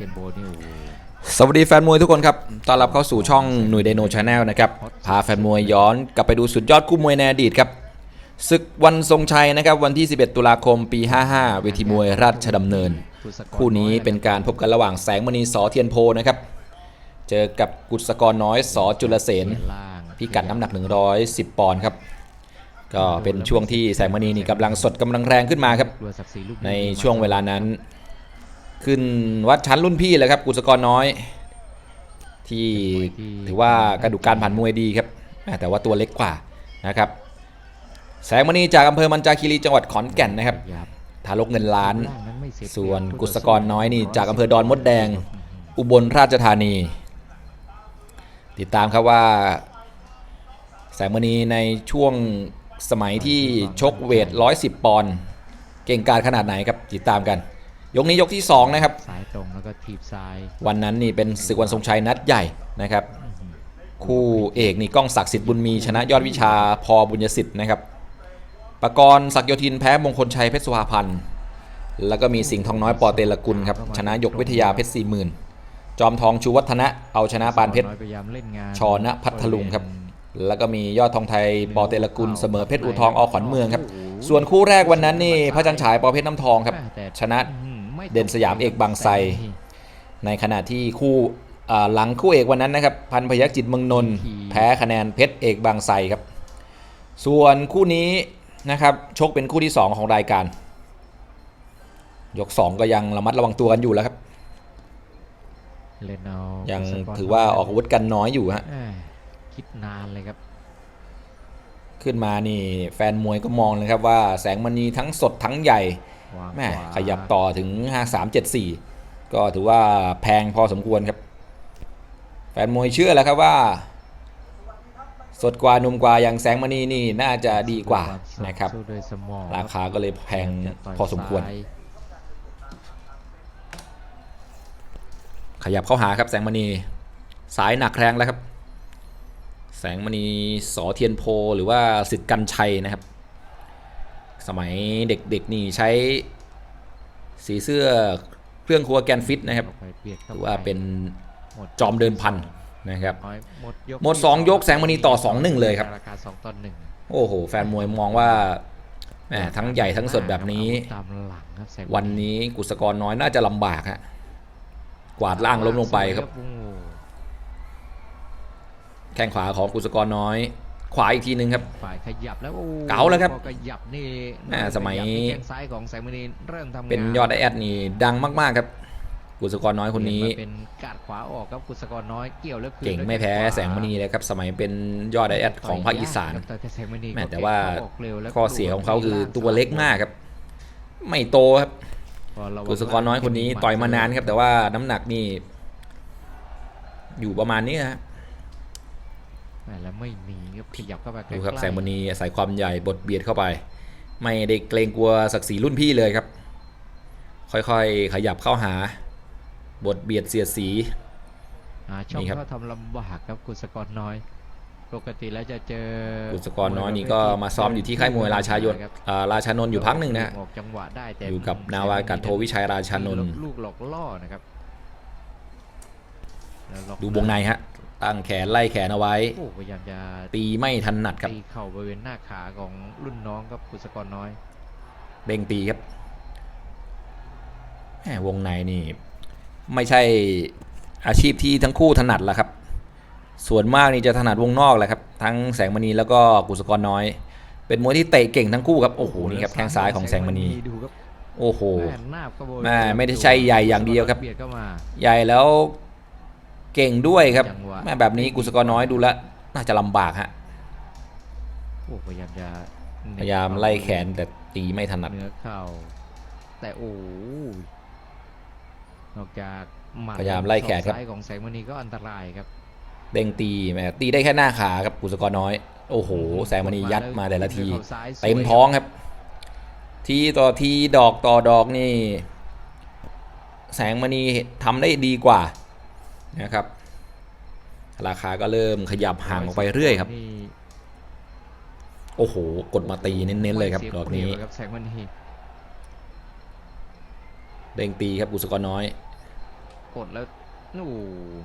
ทียนโบนี่โอ้โหสวัสดีแฟนมวยทุกคนครับ ต้อนรับเข้าสู่ช่องหน่วยเดโนชาแนลนะครับ พาแฟนมวยย้อนกลับไปดูสุดยอดคู่มวยในอดีตครับ ศึกวันทรงชัยนะครับ วันที่ 11 ตุลาคมปี 55 เวทีมวยราชดำเนิน คู่นี้เป็นการพบกันระหว่างแสงมณีสอเทียนโพนะครับ เจอกับกุศกรน้อยสอจุลเสนล่างพิกัดน้ำหนัก 110 ปอนด์ครับก็เป็นช่วงที่แสงมณีนี่กำลังสดกำลังแรงขึ้นมาครับกลัวศักดิ์ศรีลูกในช่วงเวลานั้น ขึ้นวัดชั้นรุ่นพี่เลยครับกุศกรน้อย ที่ถือว่ากระดูกการผ่านมวยดีครับ แต่ว่าตัวเล็กกว่านะครับ แสงมณีจากอำเภอมันจาคีรีจังหวัดขอนแก่นนะครับทารกเงินล้าน ส่วนกุศกรน้อยนี่จากอำเภอดอนมดแดง อุบลราชธานี ติดตามครับว่า แสงมณีในช่วงสมัยที่ชกเวท 110 ปอนด์เก่งกาจขนาดไหนครับติดตามกัน ยกนี้ยกที่ 2 นะครับซ้ายตรงแล้วก็ทีบซ้ายวันนั้นนี่เป็นศึกวันทรงชัยนัดใหญ่นะครับ คู่เอกนี่ก้องศักดิ์สิทธิ์บุญมีชนะยอดวิชาพอบุญยสิทธิ์นะครับปกรณ์ศักดิ์โยธินแพ้มงคลชัยเพชรสุภาพันธ์แล้วก็มีสิงห์ทองน้อยปอเตลกุลครับชนะยกวิทยาเพชรสี่หมื่นจอมทองชูวัฒนะเอาชนะปานเพชรน้อยพยายามเล่นงานชอนะพัทลุงครับแล้วก็มียอดทองไทยปอเตลกุลเสมอเพชรอูทองอขวัญเมืองครับส่วนคู่แรกวันนั้นนี่พระจันทร์ฉายปอเพชรน้ำทองครับแต่ชนะอื้อหือไม่ เด่นสยามเอกบางไทรในขณะที่คู่อ่าหลังคู่เอกวันนั้นนะครับ พันพยัคฆ์จิตเมืองนนท์แพ้คะแนนเพชรเอกบางไทรครับ ส่วนคู่นี้นะครับชกเป็นคู่ที่ 2 ของรายการ ยก 2 ก็ยังระมัดระวังตัวกันอยู่แล้วครับเล่นเอายังกุศกรถือว่าออกอาวุธกันน้อยอยู่ฮะแหม่คิดนานเลยครับ ขึ้นมานี่แฟนมวยก็มองเลยครับว่าแสงมณีทั้งสดทั้งใหญ่วาง แม่ขวาขยับต่อถึง 5374 ก็ถือว่าแพงพอสมควรครับ แฟนมวยเชื่อแล้วครับว่า สดกว่าหนุ่มกว่าอย่างแสงมณีนี่น่าจะดีกว่านะครับสู้ด้วยสมองราคาก็เลยแพงจะต่ยพอสมควรซ้ายขยับเข้าหาครับแสงมณีสายหนักแรงแล้วครับ แสงมณีสอเทียนโพหรือว่าสิทธิ์กันชัยนะครับ สมัยเด็กๆนี่ใช้สีเสื้อเครื่องครัวแกนฟิตนะครับออกไปเบียดเข้ถือว่าเป็นหมดจอมเดินพันนะครับน้อยหมดยกหมดสองยกแสงมณีต่อสองหนึ่งเลยครับราคาสองต่อหนึ่งโอ้โห แฟนมวยมองว่าแหมทั้งใหญ่ทั้งสดแบบนี้ตามหลังครับแสงมณีวันนี้กุศกรน้อยน่าจะลำบากฮะกวาดล่างล้มลงไปครับโอ้โหแข้งขวาของกุศกรน้อย ขวาอีกทีหนึ่งครับ ฝ่ายขยับแล้วโอ้เก๋าแล้วครับพอขยับนี่แม่สมัย ขบที่แข้งซ้ายของแสงมณีเริ่มทำงานเป็นยอดไอแอดนี่ดังมากๆครับ กุศกรน้อยคนนี้เปลี่ยมาเป็นกาดขวาออกครับกุศกรน้อยเกี่ยวแล้วคืนเก่งด้วยไม่แพ้ขวาแสงมณีเลยครับสมัยเป็นยอดไอแอดของภาคอีสาน ต่อยแสงมณีแม่ก็แต่ว่าออกเร็วแล้วข้อเสียของเขาคือตัวเล็กมากครับ ไม่โตครับพอระวังกุศกรน้อยคนนี้ต่อยมานานครับ แต่ว่าน้ำหนักนี่อยู่ประมาณนี้ฮะแม่ แล้วไม่หนีครับขยับเข้าไปใกดูล้ๆครับแสงมณีอาศัยความใหญ่บดเบียดเข้าไป ไม่ได้เกรงกลัวศักดิ์ศรีรุ่นพี่เลยครับ ค่อยๆ ขยับเข้าหา บดเบียดเสียดสีหาช่องนี่ครับเข้าทำลำบากครับกุศกรน้อย ปกติแล้วจะเจอกุศกรน้อยนี่ก็มาซ้อมอยู่ที่ค่ายมวยราชายนอ่าราชานนท์อยู่พักหนึ่งนะฮะออกจังหวะได้แต่อยู่กับนาวากาศโทวิชัยราชานนท์ลูกหลอกล่อนะครับแล้วล็อกดูวงในฮะ ตั้งแขนไล่แขนเอาไว้ โอ้พยายามจะตีไม่ถนัดครับตีเข่าบริเวณหน้าขาของรุ่นน้องครับกุศกรน้อย เบ่งตีครับแหมวงในนี่ ไม่ใช่อาชีพที่ทั้งคู่ถนัดละครับ ส่วนมากนี่จะถนัดวงนอกแหละครับ ทั้งแสงมณีแล้วก็กุศกรน้อย เป็นมวยที่เตะเก่งทั้งคู่ครับโอ้โหนี่ครับแข้งซ้ายของแสงมณีดูครับโอ้โหแม่นาบกระโบยแม่ไม่ได้ใช่ใหญ่อย่างเดียวครับเบียดเข้ามาใหญ่แล้ว เก่งด้วยครับจังหวะ แม่แบบนี้กุศกรน้อยดูแลวน่าจะลำบากฮะโอ้พยายามจะพยายามไล่แขนแต่ตีไม่ถนัดเหนือเข่า แต่โอ้ยนอกจากหมัดพยายามไล่แขนครับซ้ายของแสงมณีก็อันตรายครับเด้งตีแหม่ตีได้แค่หน้าขาครับกุศกรน้อย โอ้โห แสงมณียัดมาแต่ละทีข่าซ้ายสวยเต็มท้องครับ ทีต่อทีดอกต่อดอกนี่ แสงมณีทำได้ดีกว่า นะครับ ราคาก็เริ่มขยับห่างออกไปเรื่อยครับนี่โอ้โห กดมาตีเน้นๆเลยครับไม่ดอกเสีนี้เปรียบครับแสงมณีเด้งตีครับกุศกรน้อย กดแล้วโอ้โห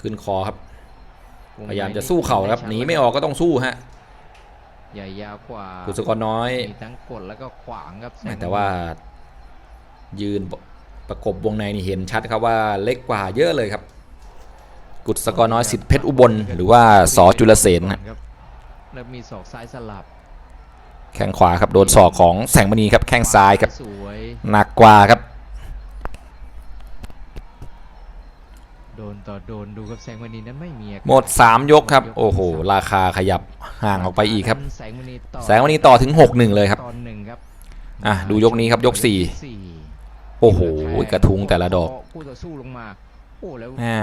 ขึ้นคอครับวงพยายามในจะสู้เข่าครับหนีไม่ออกก็ต้องสู้ฮะใหญ่ยาวกว่ากุศกรน้อยมีทั้งกดแล้วก็ขวางครับแม่แต่ว่า ยืนประกบวงในนี่เห็นชัดครับว่าเล็กกว่าเยอะเลยครับ กุศกรน้อยสิทธิเพชรอุบล หรือว่าสอจุลเสนฮะครับแล้วมีศอกซ้ายสลับ แข้งขวาครับโดนศอกของแสงมณีครับแข้งซ้ายครับสวยหนักกว่าครับ โดนต่อโดนดูครับแสงมณีนั้นไม่มีอาการหมด 3 ยกครับ โอ้โห ราคาขยับห่างออกไปอีกครับ แสงมณีต่อแสงวันนี้ต่อถึง 6-1 เลยครับตอนหนึ่งครับอะดูยกนี้ครับยกสี่สี่โอ้โห กระทุงแต่ละดอกคู่ต่อสู้ลงมาโอ้ แล้วอ่า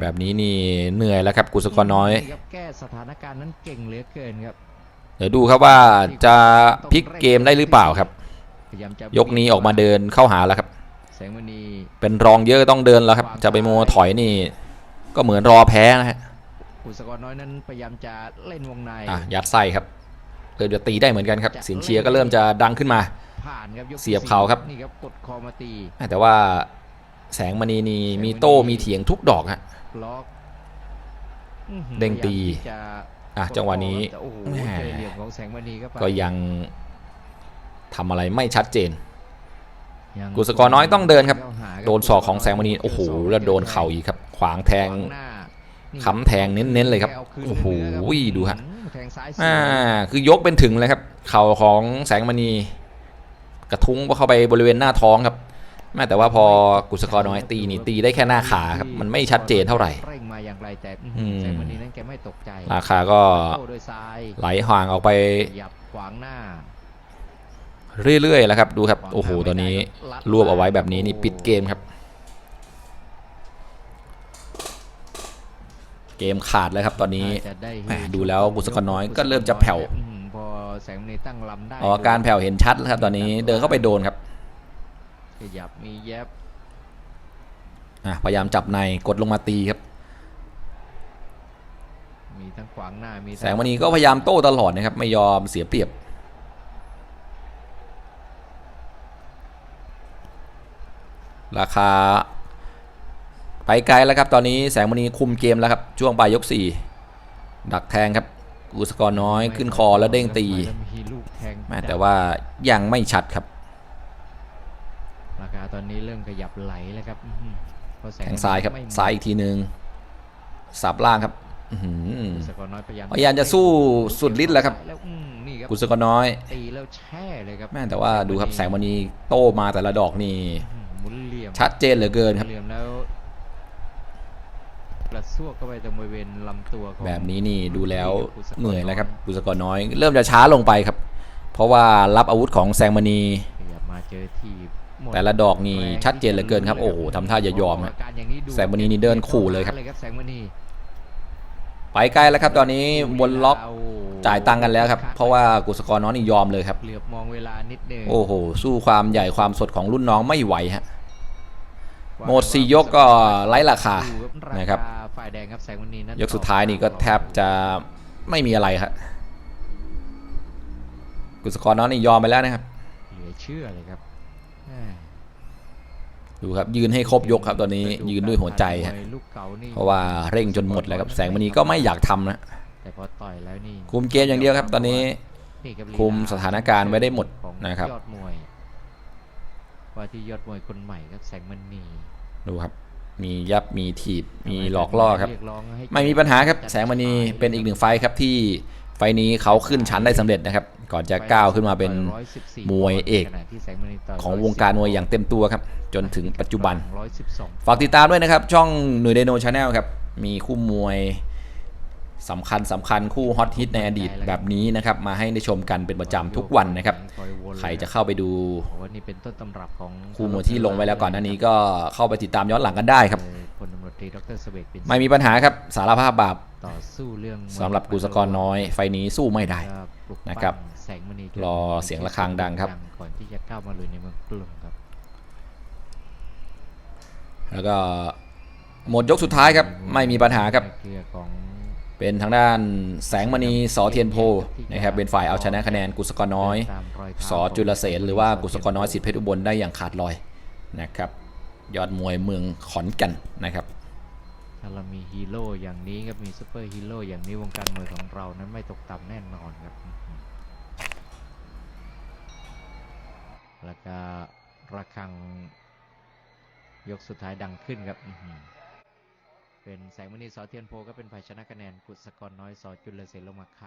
แบบนี้นี่เหนื่อยแล้วครับกุศกรน้อยครับแก้สถานการณ์นั้นเก่งเหลือเกินครับเดี๋ยวดูครับว่าจะพลิกเกมได้หรือเปล่าครับพยายามจะยกนี้ออกมาเดินเข้าหาแล้วครับแสงมณีเป็นรองเยอะต้องเดินแล้วครับ จะไปโมวถอยนี่ ก็เหมือนรอแพ้นะฮะกุศกรน้อยนั้นพยายามจะเล่นวงในอะยัดไส้ครับเริ่มจะตีได้เหมือนกันครับเสียงเชียร์ก็เริ่มจะดังขึ้นมาผ่านครับยกที่เสียบเข่าครับนี่ครับกดคอมาตีแต่ว่า แสงมณีนี่มีโต้มีเถียงทุกดอกฮะ ล็อกอื้อหือเด้งตีพยายามที่จะอะกดจังหวะนี้คอครับแต่โอ้โหแหม่เจอเหลี่ยมของแสงมณีเข้าไปก็ยังทำอะไรไม่ชัดเจน ยังกุศกรน้อยต้องเดินครับข้าหาโดนศอกของแสงมณีโอ้โหแล้วโดนเข่าอีกครับ ขวางแทง ขวางหน้านี่ค้ำแทงเน้นๆเลยครับแกาคืนโอ้โหเนื้ครับดูฮะอืมแทงซ้ายสวยอ่าคือยกเป็นถึงเลยครับ เข่าของแสงมณี กระทุ้งเข้าไปบริเวณหน้าท้องครับ แม่แต่ว่าพอกุศกรน้อยตีนี่ตีได้แค่หน้าขาครับมันไม่ชัดเจนเท่าไหร่เร่งมาอย่างไรแต่อืมแสงมณีนั้นแกไม่ตกใจราคาก็โต้ด้วยซ้ายไหลห่างออกไปหยับขวางหน้าเรื่อยๆแล้วครับดูครับขวางโอ้โหน้าตอนนี้ไม่ได้รวบเอาไว้แบบนี้นี่ปิดเกมครับ เกมขาดแล้วครับตอนนี้น่าจะได้แหม่ดูแล้วกุศกรน้อยก็เริ่มจะแผ่วอืมพอแสงมณีตั้งลำได้ออกอาการแผ่วเห็นชัดแล้วครับตอนนี้เดินเข้าไปโดนครับ ขยับมีแยบอะพยายามจับในกดลงมาตีครับ มีทั้งขวางหน้ามีทั้แสงมณีก็พยายามโต้ตลอดนะครับ ไม่ยอมเสียเปรียบ ราคา ไปไกลแล้วครับ ตอนนี้แสงมณีคุมเกมแล้วครับช่วงปลายยก 4 ดักแทงครับกุสกรน้อยขึ้นคอแล้วเด้งตีแล้วมีลูกแทงแม่แต่ว่ายังไม่ชัดครับ ราคาตอนนี้เริ่มขยับไหลแล้วครับอื้อหือเพระแทงซ้ายครับไม่หมดซ้ายอีกทีหนึ่งสับล่างครับอื้อหือกุศกรน้อยพยายามพยายามจะสู้สุดฤทธิ์แล้วครับแล้วอืมนี่ครับกุสกรน้อยตีแล้วแช่เลยครับแม่แต่ว่าดูครับแสงมณีโต้มาแต่ละดอกนี่อื้อหมุนเหลี่ยมชัดเจนเหลือเกินครับเหลี่ยมแล้วกระซวกเข้าไปตรงบริเวณลำตัวของแบบนี้นี่ดูแล้วกุศกรเหนื่อยแล้วครับกุสกรน้อย เริ่มจะช้าลงไปครับ เพราะว่ารับอาวุธของแสงมณีขยับมาเจอทีบหมด แต่ละดอกนี่ชัดเจนเหลือเกินครับโอ้โหทำท่าจะยอมฮะการอย่างนี้ดูแสงมณีนี่เดินขู่เลยครับแสงมณีไปไกลแล้วครับ ตอนนี้บนล็อกโโหจ่ายตังค์กันแล้วครับ เพราะว่ากุสกรน้อยนี่ยอมเลยครับเหลือบมองเวลานิดนึงโอ้โห สู้ความใหญ่ความสดของรุ่นน้องไม่ไหวฮะหมดสี่ยกก็ไร้ราคานะครับฝ่ายแดงครับแสงมณีนั้นยกสุดท้ายนี่ก็แทบจะไม่มีอะไรครับกุสกรน้อยนี่ยอมไปแล้วนะครับเหลือเชื่อเลยครับแหม่ ดูครับยืนให้ครบยกครับตอนนี้ยืนด้วยหัวใจฮะลูกเก่านี่เพราะว่าเร่งจนหมดแล้วครับแสงมณีก็ไม่อยากทำนะแต่พอต่อยแล้วนี่คุมเกมอย่างเดียวครับ ตอนนี้นี่รับคุมสถานการณ์ไว้ได้หมดของนะครับยอดมวยว่าที่ยอดมวยคนใหม่ครับแสงมณีดูครับ มียับมีถีบมีหลอกล่อครับเยร้องให้ไม่มีปัญหาครับแสงมณีเป็นอีกหนึ่งไฟท์ครับที่ ไฟท์นี้เขาขึ้นชั้นได้สำเร็จนะครับ ก่อนจะก้าวขึ้นมาเป็น114มวยเอกขณะที่แสงมณีต่ยของวงการมวยอย่างเต็มตัวครับ จนถึงปัจจุบัน112ฝากติดตามด้วยนะครับ ช่องหน่วยไดโนชาแนลครับ มีคู่มวย สำคัญสำคัญคู่ฮอตฮิตในอดีตแบบนี้นะครับ มาให้ได้ชมกันเป็นประจำทุกวันนะครับ ใครจะเข้าไปดูบอกว่านี่เป็นต้นตำรับของคู่มวยที่ลงไว้แล้วก่อนหน้านี้ก็เข้าไปติดตามย้อนหลังกันได้ครับเอ่อพลตำรวจตรีดรเสเวกเป็นไม่มีปัญหาครับสารภาพบาปต่อสู้เรื่องสำหรับกุศกรน้อย ไฟนี้สู้ไม่ได้ก็ปลุกนะครับปั้แสงมณีรอเสียงะระฆังดังครับก่อนที่จะก้าวมาลุยในเมืองกรุงครับ แล้วก็หมดยกสุดท้ายครับ ไม่มีปัญหาครับใน เครือของเป็นทางด้านแสงมณีสอเทียนโพนะครับเป็นฝ่ายเอาชนะคะแนนกุศกรน้อยตามรอยเท้าสอจุลเสนหรือว่ากุศกรน้อยสิทธิเพชรอุบลได้อย่างขาดลอยนะครับยอดมวยเมืองขอนแก่นนะครับถ้าเรามีฮีโร่อย่างนี้ครับมีซูเปอร์ฮีโร่อย่างนี้วงการมวยของเรานั้นไม่ตกต่ำแน่นอนครับอื้อหือแล้วก็ระฆังยกสุดท้ายดังขึ้นครับอื้อหือ เป็นแสงมณีสอเทียนโพก็เป็นฝ่ายชนะคะแนน กุศกรน้อยสอจุลเสนลมาค่ะ